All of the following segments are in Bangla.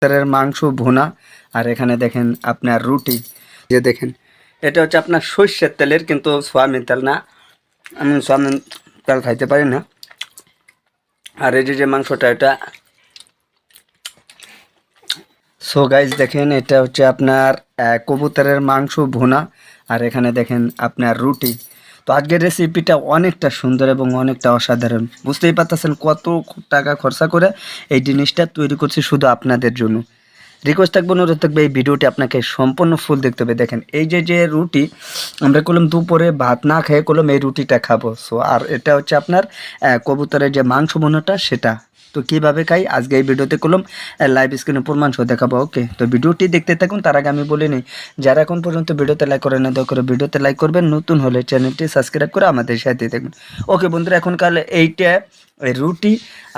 কবুতরের মাংস ভুনা। আর এখানে দেখেন আপনার রুটি। যে দেখেন, এটা হচ্ছে আপনার সর্ষের তেলের কিন্তু সোয়াবিন তেল না। আমি সোয়াবিন তেল খাইতে পারি না। আর এই যে মাংসটা, এটা সো গাইজ দেখেন, এটা হচ্ছে আপনার কবুতরের মাংস ভুনা। আর এখানে দেখেন আপনার রুটি। তো আজকের রেসিপিটা অনেকটা সুন্দর এবং অনেকটা অসাধারণ। বুঝতেই পারতেছেন কত টাকা খরচা করে এই জিনিসটা তৈরি করছি শুধু আপনাদের জন্য। রিকোয়েস্ট থাকবে, অনুরোধ থাকবে, এই ভিডিওটি আপনাকে সম্পূর্ণ ফুল দেখতে হবে। দেখেন, এই যে যে রুটি, আমরা করলাম দুপুরে ভাত না খেয়ে করলাম এই রুটিটা খাব। সো আর এটা হচ্ছে আপনার কবুতরের যে মাংস বোনাটা, সেটা। তো কীভাবে খাই? আজকে এই ভিডিওতে করলাম লাইভ স্ক্রিনে প্রমাণ সহ দেখাবো ওকে তো ভিডিওটি দেখতে থাকুন, তার আগে আমি বলে নিই, যারা এখন পর্যন্ত ভিডিওতে লাইক করে না করে ভিডিওতে লাইক করবেন, নতুন হলে চ্যানেলটি সাবস্ক্রাইব করে আমাদের সাথে থাকবেন ওকে বন্ধুরা এখনকার এইটা রুটি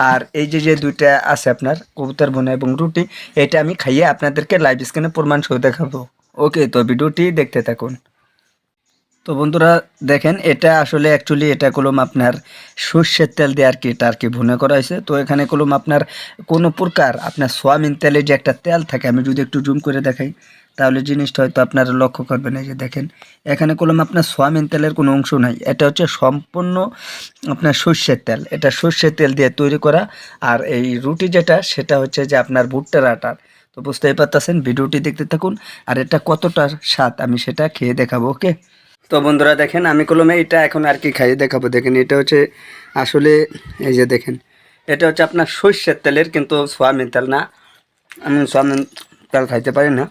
আর এই যে যে দুইটা আছে আপনার, কবুতর, বোনা এবং রুটি, এটা আমি খাইয়ে আপনাদেরকে লাইভ স্ক্রিনে প্রমাণ সহ দেখাবো ওকে তো ভিডিওটি দেখতে থাকুন। তো বন্ধুরা দেখেন, এটা আসলে অ্যাকচুয়ালি এটা কলম আপনার সর্ষের তেল দিয়ে আর কি এটা আর কি ভুনে করা হয়েছে। তো এখানে কলম আপনার কোনো প্রকার আপনার সোয়াবিন তেলে যে একটা তেল থাকে, আমি যদি একটু জুম করে দেখাই, তাহলে জিনিসটা হয়তো আপনারা লক্ষ্য করবেন। এই যে দেখেন, এখানে কলম আপনার সোয়াবিন তেলের কোনো অংশ নাই। এটা হচ্ছে সম্পূর্ণ আপনার সর্ষের তেল। এটা সর্ষের তেল দিয়ে তৈরি করা। আর এই রুটি যেটা, সেটা হচ্ছে যে আপনার ভুট্টার আটার। তো বুঝতেই পারতেছেন, ভিডিওটি দেখতে থাকুন। আর এটা কতটা স্বাদ, আমি সেটা খেয়ে দেখাবো, ওকে? তো বন্ধুরা দেখেন, আমি কলমে এটা এখন আর কি খাইয়ে দেখাবো। দেখেন, এটা হচ্ছে আসলে, এই যে দেখেন, এটা হচ্ছে আপনার সর্ষের তেলের কিন্তু সোয়াবিন তেল না। আমি সোয়াবিন তেল খাইতে পারি না।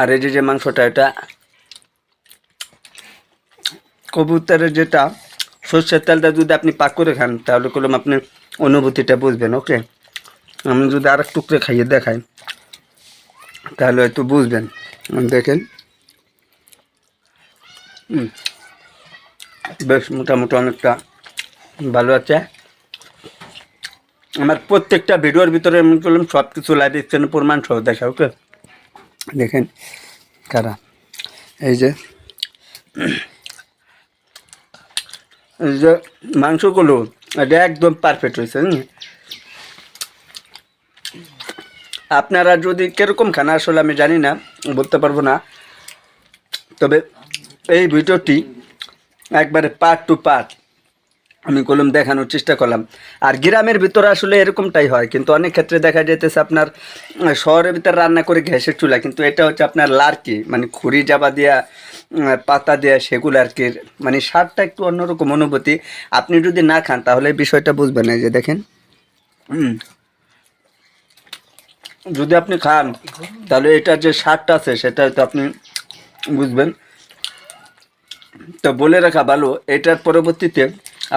আর এই যে মাংসটা, এটা কবুতরের যেটা সর্ষের তেলটা যদি আপনি পাক করে খান, তাহলে কলম আপনি অনুভূতিটা বুঝবেন, ওকে? আমি যদি আর টুকরে খাইয়ে দেখাই, তাহলে হয়তো বুঝবেন। দেখেন বেশ মোটামুটি অনেকটা ভালো আছে। আমার প্রত্যেকটা ভিডিওর ভিতরে আমি করলাম সব কিছু লাইভ স্ক্রিনে প্রমাণ সহ দেখা, ওকে? দেখেন কারা এই যে এই যে মাংসগুলো, এটা একদম পারফেক্ট হয়েছে। আপনারা যদি কীরকম খানা, আসলে আমি জানি না, বলতে পারব না। তবে এই ভিডিওটি একবারে পার্ট টু পার্ট আমি কলম দেখানোর চেষ্টা করলাম। আর গ্রামের ভিতরে আসলে এরকমটাই হয় কিন্তু অনেক ক্ষেত্রে দেখা যাইতেছে আপনার শহরের ভিতরে রান্না করে গ্যাসের চুলা কিন্তু এটা হচ্ছে আপনার লার্কি মানে খুরি জাবা উম, পাতা দেওয়া সেগুলো আর কি মানে স্বাদটা একটু অন্যরকম অনুভূতি। আপনি যদি না খান তাহলে বিষয়টা বুঝবেন না যে দেখেন। যদি আপনি খান তাহলে এটার যে স্বাদটা আছে সেটা হয়তো আপনি বুঝবেন। তো বলে রাখা ভালো এটার পরবর্তীতে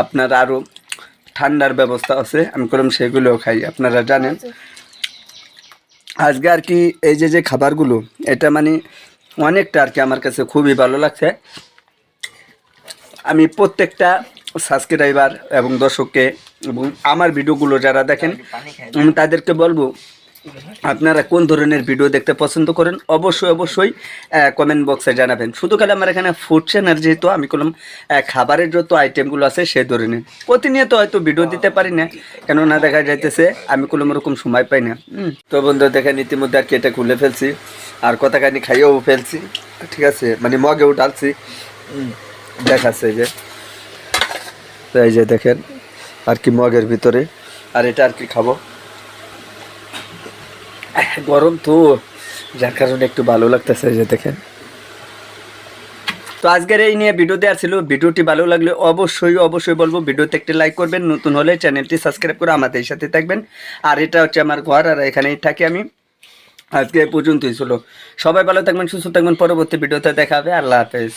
আপনার আরও ঠান্ডার ব্যবস্থা আছে আমি করলাম সেগুলোও খাই আপনারা জানেন। আজকে আর কি এই যে যে খাবারগুলো এটা মানে অনেকটা আর কি আমার কাছে খুবই ভালো লাগছে। আমি প্রত্যেকটা সাবস্ক্রাইবার এবং দর্শককে এবং আমার ভিডিওগুলো যারা দেখেন আমি তাদেরকে বলব আপনারা কোন ধরনের ভিডিও দেখতে পছন্দ করেন, অবশ্যই অবশ্যই কমেন্ট বক্সে জানাবেন। শুধু খালি আমার এখানে ফুড চ্যানেল যেহেতু, আমি কোনো খাবারের যত আইটেমগুলো আছে সে ধরনের। প্রতিনিয়ত হয়তো ভিডিও দিতে পারি না, কেননা দেখা যাইতেছে, আমি কোনো রকম সময় পাই না। তো বন্ধু, দেখেন ইতিমধ্যে আর কি এটা খুলে ফেলছি, আর কথা কথাখানি খাইয়েও ফেলছি। ঠিক আছে মানে মগেও ডালছি। দেখাচ্ছে যে। তো এই যে দেখেন, আর কি মগের ভিতরে, আর এটা আর কি খাব। গরম তো, যার কারণে একটু ভালো লাগতেছে যে দেখেন। তো আজকের এই নিয়ে ভিডিও দেওয়ার ছিল, ভিডিওটি ভালো লাগলে অবশ্যই অবশ্যই বলব, ভিডিওতে একটি লাইক করবেন, নতুন হলে চ্যানেলটি সাবস্ক্রাইব করে আমাদের সাথে থাকবেন। আর এটা হচ্ছে আমার ঘর, আর এখানেই থাকি আমি। আজকে পর্যন্তই ছিল। সবাই ভালো থাকবেন, সুস্থ থাকবেন, পরবর্তী ভিডিওতে দেখা হবে। আল্লাহ হাফেজ।